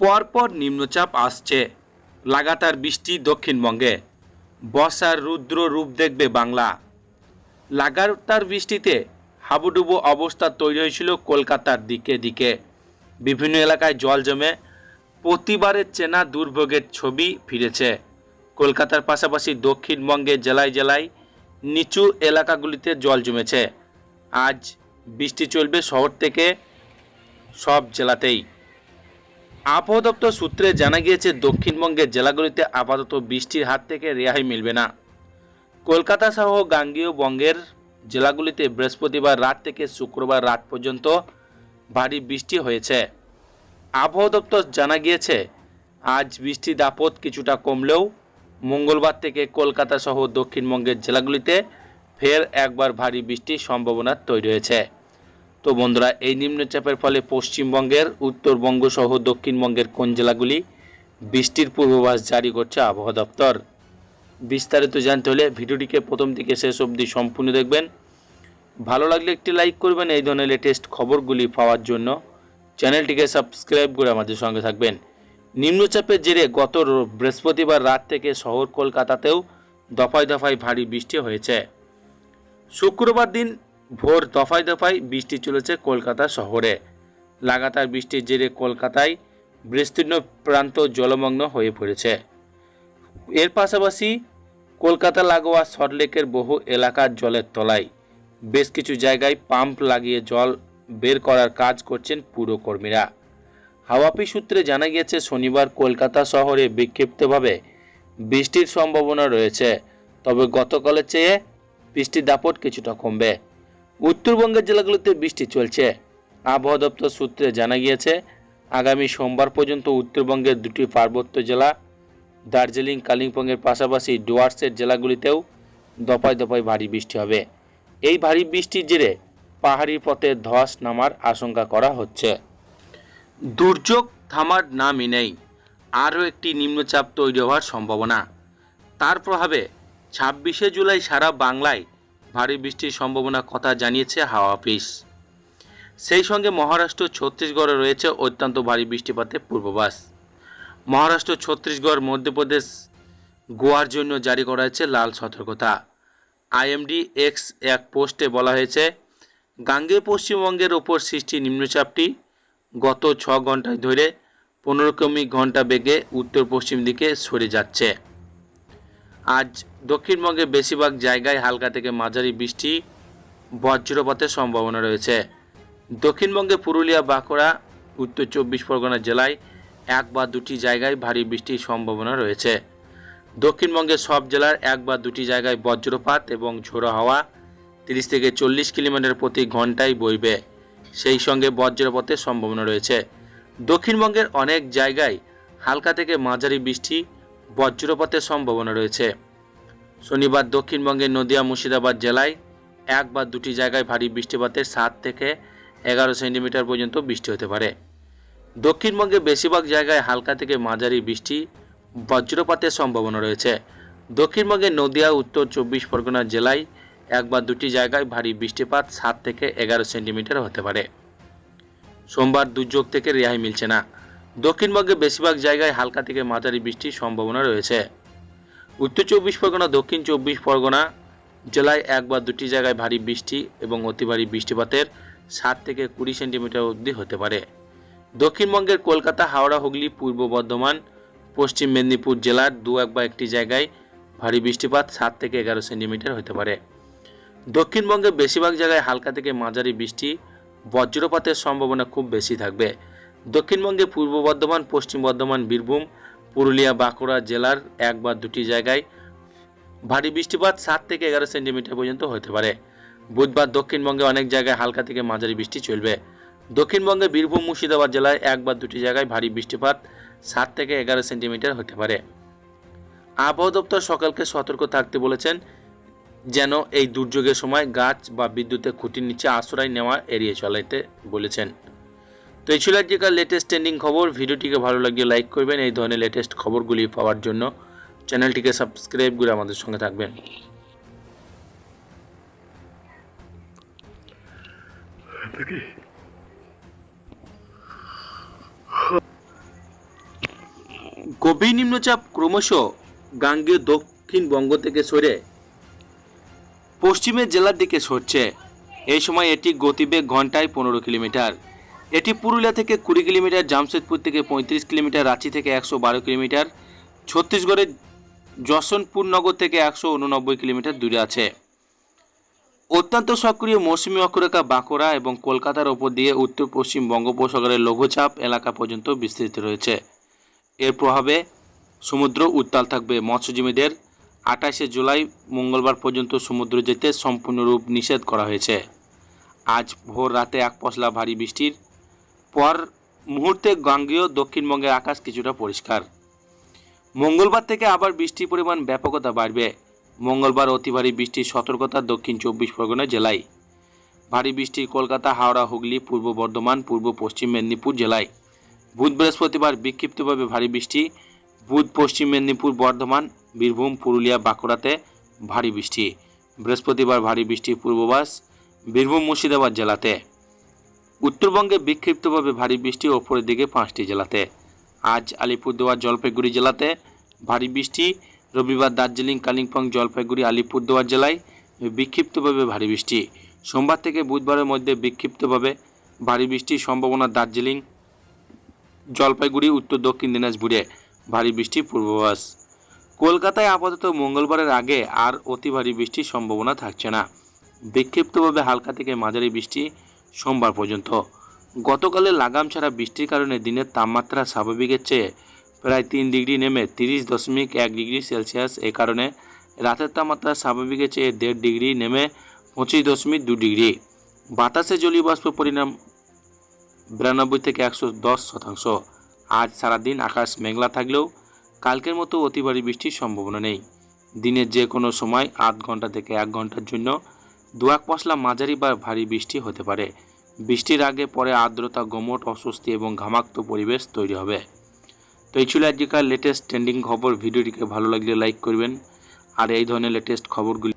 পরপর নিম্নচাপ আসছে। লাগাতার বৃষ্টি দক্ষিণবঙ্গে। বর্ষার রুদ্র রূপ দেখবে বাংলা। লাগাতার বৃষ্টিতে হাবুডুবু অবস্থা তৈরি হয়েছিল কলকাতার দিকে দিকে। বিভিন্ন এলাকায় জল জমে প্রতিবারের চেনা দুর্ভোগের ছবি ফিরেছে। কলকাতার পাশাপাশি দক্ষিণবঙ্গে জেলায় জেলায় নিচু এলাকাগুলিতে জল জমেছে। আজ বৃষ্টি চলবে শহর থেকে সব জেলাতেই। আবহাওয়া দপ্তর সূত্রে জানা গিয়েছে, দক্ষিণবঙ্গের জেলাগুলিতে আপাতত বৃষ্টির হাত থেকে রেহাই মিলবে না। কলকাতা সহ গাঙ্গীয় বঙ্গের জেলাগুলিতে বৃহস্পতিবার রাত থেকে শুক্রবার রাত পর্যন্ত ভারী বৃষ্টি হয়েছে। আবহাওয়া দপ্তর জানা গিয়েছে, আজ বৃষ্টির দাপট কিছুটা কমলেও মঙ্গলবার থেকে কলকাতা সহ দক্ষিণবঙ্গের জেলাগুলিতে ফের একবার ভারী বৃষ্টির সম্ভাবনা তৈরি হয়েছে। তো বন্ধুরা, এই নিম্নচাপের ফলে পশ্চিমবঙ্গের উত্তরবঙ্গ সহ দক্ষিণবঙ্গের কোন জেলাগুলি বৃষ্টির পূর্বাভাস জারি করছে আবহাওয়া দপ্তর? বিস্তারিত জানতে হলে ভিডিওটিকে প্রথম থেকে শেষ অবধি সম্পূর্ণ দেখবেন। ভালো লাগলে একটি লাইক করবেন, এই ধরনের লেটেস্ট খবরগুলি পাওয়ার জন্য চ্যানেলটিকে সাবস্ক্রাইব করে আমাদের সঙ্গে থাকবেন। নিম্নচাপের জেরে গত বৃহস্পতিবার রাত থেকে শহর কলকাতাতেও দফায় দফায় ভারী বৃষ্টি হয়েছে। শুক্রবার দিন ভোর দফায় দফায় বৃষ্টি চলেছে কলকাতা শহরে। লাগাতার বৃষ্টির জেরে কলকাতায় বিস্তীর্ণ প্রান্ত জলমগ্ন হয়ে পড়েছে। এর পাশাপাশি কলকাতা লাগোয়া সল্টলেকের বহু এলাকার জলের তলায় বেশ কিছু জায়গায় পাম্প লাগিয়ে জল বের করার কাজ করছেন পুরকর্মীরা। হাওয়াপি সূত্রে জানা গিয়েছে, শনিবার কলকাতা শহরে বিক্ষিপ্তভাবে বৃষ্টির সম্ভাবনা রয়েছে, তবে গতকালের চেয়ে বৃষ্টির দাপট কিছুটা কমবে। উত্তরবঙ্গের জেলাগুলোতে বৃষ্টি চলছে। আবহাওয়া দপ্তর সূত্রে জানা গিয়েছে, আগামী সোমবার পর্যন্ত উত্তরবঙ্গের দুটি পার্বত্য জেলা, দার্জিলিং, কালিম্পংয়ের পাশাপাশি ডুয়ার্সের জেলাগুলিতেও দফায় দফায় ভারী বৃষ্টি হবে। এই ভারী বৃষ্টির জেরে পাহাড়ি পথে ধস নামার আশঙ্কা করা হচ্ছে। দুর্যোগ থামার নামই নেই, আরও একটি নিম্নচাপ তৈরি হওয়ার সম্ভাবনা। তার প্রভাবে ছাব্বিশে জুলাই সারা বাংলায় ভারী বৃষ্টির সম্ভাবনা কথা জানিয়েছে হাওয়া অফিস। সেই সঙ্গে মহারাষ্ট্র, ছত্তিশগড়ে রয়েছে অত্যন্ত ভারী বৃষ্টিপাতের পূর্বাভাস। মহারাষ্ট্র, ছত্তিশগড়, মধ্যপ্রদেশ, গোয়ার জন্য জারি করা হয়েছে লাল সতর্কতা। আইএমডি এক্স এক পোস্টে বলা হয়েছে গাঙ্গে পশ্চিমবঙ্গের ওপর সৃষ্টি নিম্নচাপটি গত ছ ঘন্টায় ধরে পনেরো কিমি ঘণ্টা বেগে উত্তর পশ্চিম দিকে সরে যাচ্ছে। আজ দক্ষিণবঙ্গে বেশিরভাগ জায়গায় হালকা থেকে মাঝারি বৃষ্টি, বজ্রপাতের সম্ভাবনা রয়েছে। দক্ষিণবঙ্গে পুরুলিয়া, বাঁকুড়া, উত্তর চব্বিশ পরগনা জেলায় এক বা দুটি জায়গায় ভারী বৃষ্টির সম্ভাবনা রয়েছে। দক্ষিণবঙ্গের সব জেলার এক বা দুটি জায়গায় বজ্রপাত এবং ঝোড়ো হাওয়া তিরিশ থেকে চল্লিশ কিলোমিটার প্রতি ঘন্টায় বইবে। সেই সঙ্গে বজ্রপাতের সম্ভাবনা রয়েছে। দক্ষিণবঙ্গের অনেক জায়গায় হালকা থেকে মাঝারি বৃষ্টি বজ্রপাতের সম্ভাবনা রয়েছে। শনিবার দক্ষিণবঙ্গের নদিয়া মুর্শিদাবাদ জেলায় এক বা দুটি জায়গায় ভারী বৃষ্টিপাতের সাত থেকে এগারো সেন্টিমিটার পর্যন্ত বৃষ্টি হতে পারে। দক্ষিণবঙ্গে বেশিরভাগ জায়গায় হালকা থেকে মাঝারি বৃষ্টি, বজ্রপাতের সম্ভাবনা রয়েছে। দক্ষিণবঙ্গের নদিয়া, উত্তর চব্বিশ পরগনা জেলায় এক বা দুটি জায়গায় ভারী বৃষ্টিপাত সাত থেকে এগারো সেন্টিমিটার হতে পারে। সোমবার দুর্যোগ থেকে রেহাই মিলছে না। দক্ষিণবঙ্গে বেশিরভাগ জায়গায় হালকা থেকে মাঝারি বৃষ্টির সম্ভাবনা রয়েছে। উত্তর চব্বিশ পরগনা, দক্ষিণ চব্বিশ পরগনা জেলায় এক বা দুটি জায়গায় ভারী বৃষ্টি এবং অতি ভারী বৃষ্টিপাতের সাত থেকে কুড়ি সেন্টিমিটার অবধি হতে পারে। দক্ষিণবঙ্গের কলকাতা, হাওড়া, হুগলি, পূর্ব বর্ধমান, পশ্চিম মেদিনীপুর জেলার দু এক বা একটি জায়গায় ভারী বৃষ্টিপাত সাত থেকে এগারো সেন্টিমিটার হতে পারে। দক্ষিণবঙ্গে বেশিরভাগ জায়গায় হালকা থেকে মাঝারি বৃষ্টি, বজ্রপাতের সম্ভাবনা খুব বেশি থাকবে। দক্ষিণবঙ্গে পূর্ব বর্ধমান, পশ্চিম বর্ধমান, বীরভূম, পুরুলিয়া, বাঁকুড়া জেলার এক বা দুটি জায়গায় ভারী বৃষ্টিপাত সাত থেকে এগারো সেন্টিমিটার পর্যন্ত হতে পারে। বুধবার দক্ষিণবঙ্গে অনেক জায়গায় হালকা থেকে মাঝারি বৃষ্টি চলবে। দক্ষিণবঙ্গে বীরভূম, মুর্শিদাবাদ জেলায় এক বা দুটি জায়গায় ভারী বৃষ্টিপাত সাত থেকে এগারো সেন্টিমিটার হতে পারে। আবহাওয়া দপ্তর সকালকে সতর্ক থাকতে বলেছেন যেন এই দুর্যোগের সময় গাছ বা বিদ্যুতের খুঁটির নিচে আশ্রয় নেওয়া এড়িয়ে চলাইতে বলেছেন। তো এই ছিল আজকের লেটেস্ট ট্রেন্ডিং খবর। ভিডিওটিকে ভালো লাগলে লাইক করবেন। এই ধরনের লেটেস্ট খবরগুলি পাওয়ার জন্য চ্যানেলটিকে সাবস্ক্রাইব করে আমাদের সঙ্গে থাকবেন। গভীর নিম্নচাপ ক্রমশ গাঙ্গেয় দক্ষিণবঙ্গ থেকে সরে পশ্চিমের জেলার দিকে সরছে। এই সময় এটি গতিবেগ ঘন্টায় পনেরো কিলোমিটার। এটি পুরুলিয়া থেকে কুড়ি কিলোমিটার, জামশেদপুর থেকে পঁয়ত্রিশ কিলোমিটার, রাঁচি থেকে একশো বারো কিলোমিটার ছত্তিশগড়ের যশনপুর নগর থেকে একশো উননব্বই কিলোমিটার দূরে আছে। অত্যন্ত সক্রিয় মৌসুমী অক্ষরেখা বাঁকুড়া এবং কলকাতার ওপর দিয়ে উত্তর পশ্চিম বঙ্গোপসাগরের লঘুচাপ এলাকা পর্যন্ত বিস্তৃত রয়েছে। এর প্রভাবে সমুদ্র উত্তাল থাকবে। মৎস্যজীবীদের আঠাশে জুলাই মঙ্গলবার পর্যন্ত সমুদ্র যেতে সম্পূর্ণরূপ নিষেধ করা হয়েছে। আজ ভোর রাতে এক পশলা ভারী বৃষ্টির পর মুহূর্তে গাঙ্গেয় দক্ষিণবঙ্গের আকাশ কিছুটা পরিষ্কার। মঙ্গলবার থেকে আবার বৃষ্টির পরিমাণ ব্যাপকতা বাড়বে। মঙ্গলবার অতি ভারী বৃষ্টির সতর্কতা দক্ষিণ চব্বিশ পরগনা জেলায়। ভারী বৃষ্টি কলকাতা, হাওড়া, হুগলি, পূর্ব বর্ধমান, পূর্ব পশ্চিম মেদিনীপুর জেলায়। বুধ বৃহস্পতিবার বিক্ষিপ্তভাবে ভারী বৃষ্টি, বুধ পশ্চিম মেদিনীপুর, বর্ধমান, বীরভূম, পুরুলিয়া, বাঁকুড়াতে ভারী বৃষ্টি। বৃহস্পতিবার ভারী বৃষ্টির পূর্বাভাস বীরভূম, মুর্শিদাবাদ জেলাতে। উত্তরবঙ্গে বিক্ষিপ্তভাবে ভারী বৃষ্টি ওপরের দিকে পাঁচটি জেলাতে। আজ আলিপুরদুয়ার, জলপাইগুড়ি জেলাতে ভারী বৃষ্টি, রবিবার দার্জিলিং, কালিম্পং, জলপাইগুড়ি, আলিপুরদুয়ার জেলায় বিক্ষিপ্তভাবে ভারী বৃষ্টি। সোমবার থেকে বুধবারের মধ্যে বিক্ষিপ্তভাবে ভারী বৃষ্টির সম্ভাবনা দার্জিলিং, জলপাইগুড়ি, উত্তর দক্ষিণ দিনাজপুরে ভারী বৃষ্টির পূর্বাভাস। কলকাতায় আপাতত মঙ্গলবারের আগে আর অতি ভারী বৃষ্টির সম্ভাবনা থাকছে না। বিক্ষিপ্তভাবে হালকা থেকে মাঝারি বৃষ্টি সোমবার পর্যন্ত। গতকালের লাগাম ছাড়া বৃষ্টির কারণে দিনের তাপমাত্রা স্বাভাবিকের চেয়ে প্রায় তিন ডিগ্রি নেমে তিরিশ দশমিক এক ডিগ্রি সেলসিয়াস। এ কারণে রাতের তাপমাত্রা স্বাভাবিকের চেয়ে দেড় ডিগ্রি নেমে পঁচিশ দশমিক দু ডিগ্রি। বাতাসে জলীয় বাষ্প পরিণাম বিরানব্বই থেকে একশো দশ শতাংশ। আজ সারাদিন আকাশ মেঘলা থাকলেও কালকের মতো অতিভারী বৃষ্টির সম্ভাবনা নেই। দিনের যে কোনো সময় আধ ঘণ্টা থেকে এক ঘণ্টার জন্য দুয়াক পশলা মাঝারি বা ভারী বৃষ্টি হতে পারে। বৃষ্টির আগে পরে আর্দ্রতা, গোমট, অস্বস্তি এবং ঘামাক্ত পরিবেশ তৈরি হবে। তো এই ছিল আজকের লেটেস্ট ট্রেন্ডিং খবর। ভিডিওটিকে ভালো লাগলে লাইক করবেন। আর এই ধরনের লেটেস্ট খবরগুলি